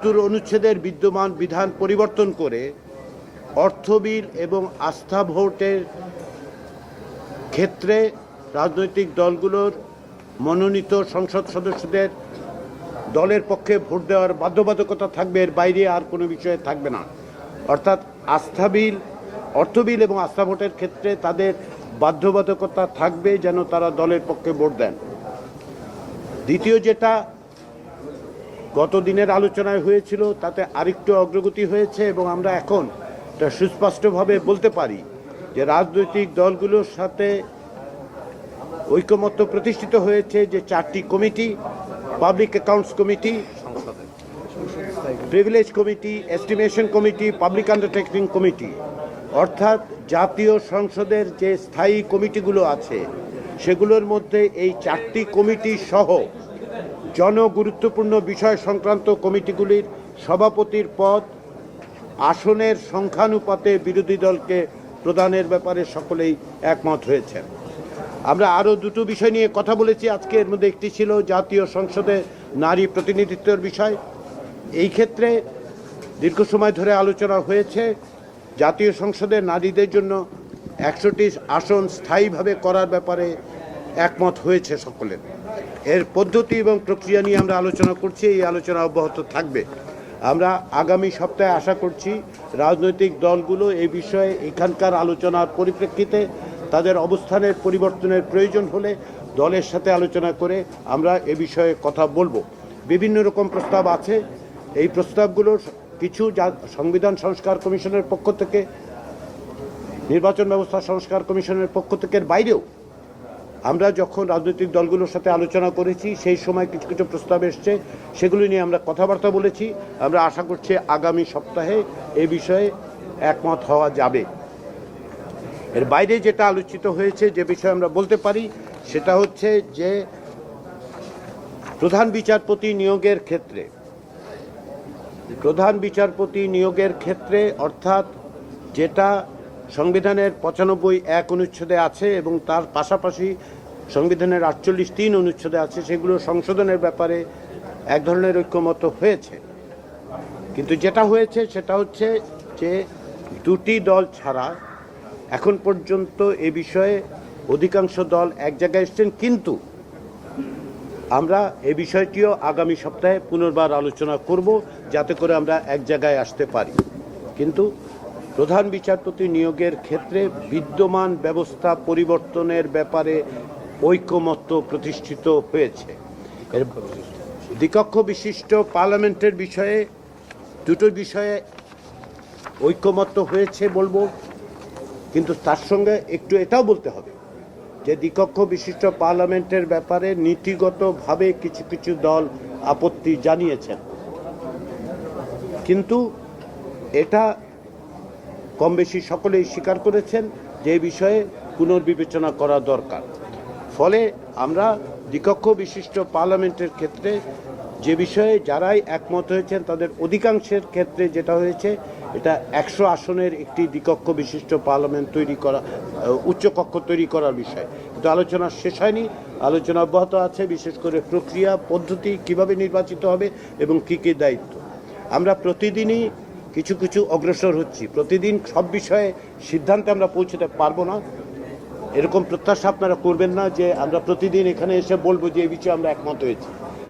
সত্তর অনুচ্ছেদের বিদ্যমান বিধান পরিবর্তন করে অর্থ বিল এবং আস্থা ভোটের ক্ষেত্রে রাজনৈতিক দলগুলোর মনোনীত সংসদ সদস্যদের দলের পক্ষে ভোট দেওয়ার বাধ্যবাধকতা থাকবে, এর বাইরে আর কোনো বিষয়ে থাকবে না। অর্থাৎ আস্থা বিল অর্থ বিল এবং আস্থা ভোটের ক্ষেত্রে তাদের বাধ্যবাধকতা থাকবে যেন তারা দলের পক্ষে ভোট দেন। দ্বিতীয় যেটা গত দিনের আলোচনায় হয়েছিল, তাতে আরেকটু অগ্রগতি হয়েছে এবং আমরা এখন এটা সুস্পষ্টভাবে বলতে পারি যে রাজনৈতিক দলগুলোর সাথে ঐকমত্য প্রতিষ্ঠিত হয়েছে যে চারটি committee, public accounts committee, privilege committee, estimation committee, public undertaking committee. অর্থাৎ জাতীয় সংসদের যে স্থায়ী কমিটিগুলো আছে, সেগুলোর মধ্যে এই চারটি কমিটি সহ জনগুরুত্বপূর্ণ বিষয় সংক্রান্ত কমিটিগুলির সভাপতির পদ, আসনের সংখ্যানুপাতে বিরোধী দলকে প্রদানের ব্যাপারে সকলেই একমত হয়েছেন। আমরা আরও দুটো বিষয় নিয়ে কথা বলেছি। আজকে এর মধ্যে একটি ছিল জাতীয় সংসদে নারী প্রতিনিধিত্বের বিষয়। এই ক্ষেত্রে দীর্ঘ সময় ধরে আলোচনা হয়েছে, জাতীয় সংসদে নারীদের জন্য একশোটি আসন স্থায়ীভাবে করার ব্যাপারে একমত হয়েছে সকলের। এর পদ্ধতি এবং প্রক্রিয়া নিয়ে আমরা আলোচনা করছি, এই আলোচনা অব্যাহত থাকবে। আমরা আগামী সপ্তাহে আশা করছি রাজনৈতিক দলগুলো এই বিষয়ে এখানকার আলোচনার পরিপ্রেক্ষিতে তাদের অবস্থানের পরিবর্তনের প্রয়োজন হলে দলের সাথে আলোচনা করে আমরা এ বিষয়ে কথা বলব। বিভিন্ন রকম প্রস্তাব আছে। এই প্রস্তাবগুলোর কিছু যা সংবিধান সংস্কার কমিশনের পক্ষ থেকে, নির্বাচন ব্যবস্থা সংস্কার কমিশনের পক্ষ থেকে বাইরেও আমরা যখন রাজনৈতিক দলগুলোর সাথে আলোচনা করেছি, সেই সময় কিছু কিছু প্রস্তাব এসছে, সেগুলি নিয়ে আমরা কথাবার্তা বলেছি। আমরা আশা করছি আগামী সপ্তাহে এ বিষয়ে একমত হওয়া যাবে। এর বাইরে যেটা আলোচিত হয়েছে, যে বিষয়ে আমরা বলতে পারি, সেটা হচ্ছে যে প্রধান বিচারপতি নিয়োগের ক্ষেত্রে, প্রধান বিচারপতি নিয়োগের ক্ষেত্রে অর্থাৎ যেটা সংবিধানের পঁচানব্বই এক অনুচ্ছেদে আছে এবং তার পাশাপাশি সংবিধানের আটচল্লিশ তিন অনুচ্ছেদে আছে। সেগুলো সংশোধনের ব্যাপারে এক ধরনের ঐক্যমত হয়েছে। কিন্তু যেটা হয়েছে সেটা হচ্ছে যে দুটি দল ছাড়া এখন পর্যন্ত এ বিষয়ে অধিকাংশ দল এক জায়গায় এসছেন। কিন্তু আমরা এ বিষয়টিও আগামী সপ্তাহে পুনর্বার আলোচনা করব, যাতে করে আমরা এক জায়গায় আসতে পারি। কিন্তু প্রধান বিচারপতি নিয়োগের ক্ষেত্রে বিদ্যমান ব্যবস্থা পরিবর্তনের ব্যাপারে ঐকমত্য প্রতিষ্ঠিত হয়েছে। দ্বিকক্ষ বিশিষ্ট পার্লামেন্টের বিষয়ে, দুটো বিষয়ে ঐকমত্য হয়েছে বলব, কিন্তু তার সঙ্গে একটু এটাও বলতে হবে যে দ্বিকক্ষ বিশিষ্ট পার্লামেন্টের ব্যাপারে নীতিগতভাবে কিছু কিছু দল আপত্তি জানিয়েছেন। কিন্তু এটা কম বেশি সকলেই স্বীকার করেছেন যে বিষয়ে পুনর্বিবেচনা করা দরকার। ফলে আমরা দ্বিকক্ষ বিশিষ্ট পার্লামেন্টের ক্ষেত্রে যে বিষয়ে যারাই একমত হয়েছেন, তাদের অধিকাংশের ক্ষেত্রে যেটা হয়েছে, এটা একশো আসনের একটি দ্বিকক্ষ বিশিষ্ট পার্লামেন্ট তৈরি করা উচ্চকক্ষ তৈরি করার বিষয়। কিন্তু আলোচনা শেষ হয়নি। আলোচনা অব্যাহত আছে, বিশেষ করে প্রক্রিয়া, পদ্ধতি কীভাবে নির্বাচিত হবে এবং কী কী দায়িত্ব। আমরা প্রতিদিনই কিছু কিছু অগ্রসর হচ্ছি। প্রতিদিন সব বিষয়ে সিদ্ধান্তে আমরা পৌঁছতে পারব না। এরকম প্রত্যাশা আপনারা করবেন না যে আমরা প্রতিদিন এখানে এসে বলব যে এই বিষয়ে আমরা একমত হয়েছি।